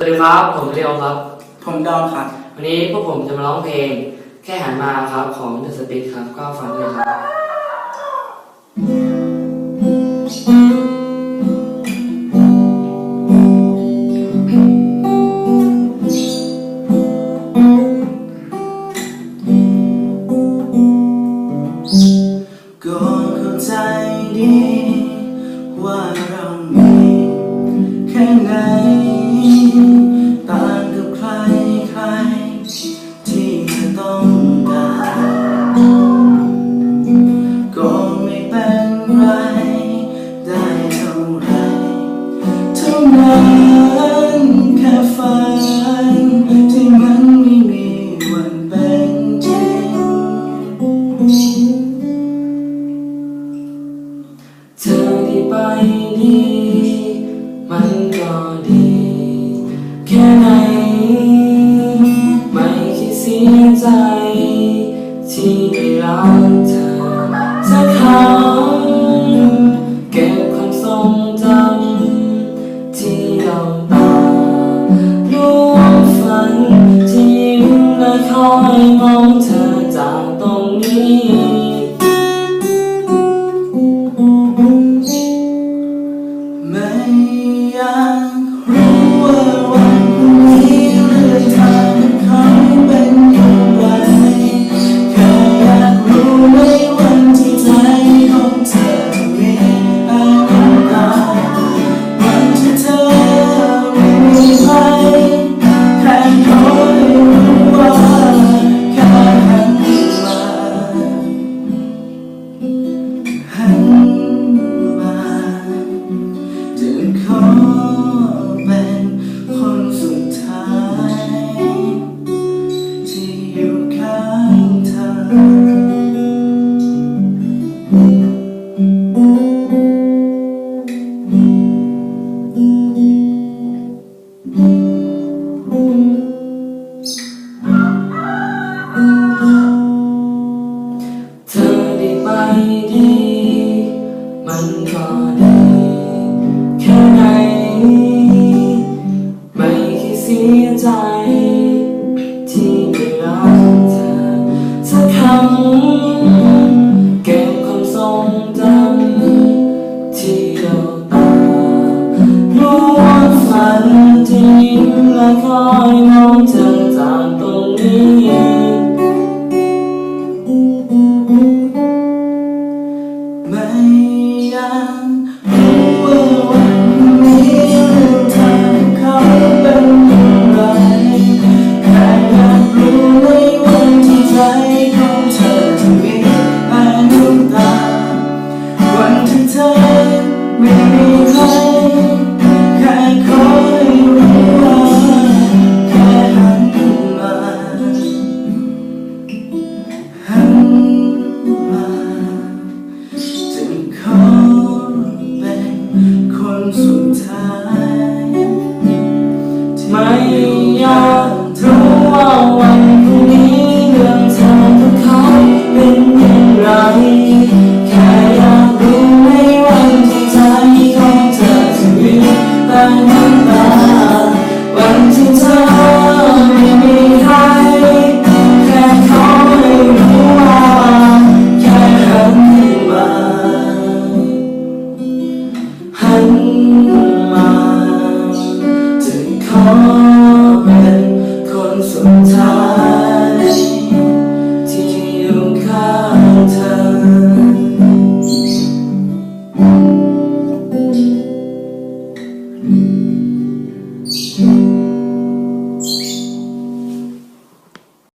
สวัสดีครับ ผมเรียวครับ ผมดอนครับ วันนี้พวกผมจะมาร้องเพลง แค่หันมาครับของเดอะสปิดครับ ก็ฟังด้วยครับ มันก็ดี แค่ไหน ไม่คิดเสียใจ ที่รักเธอสักคเก็บความทรงจำที่เราตาล่วงฝันที่ยิ้มและคอย ที่ยิ้และคอยมองเธอจากตรงนี้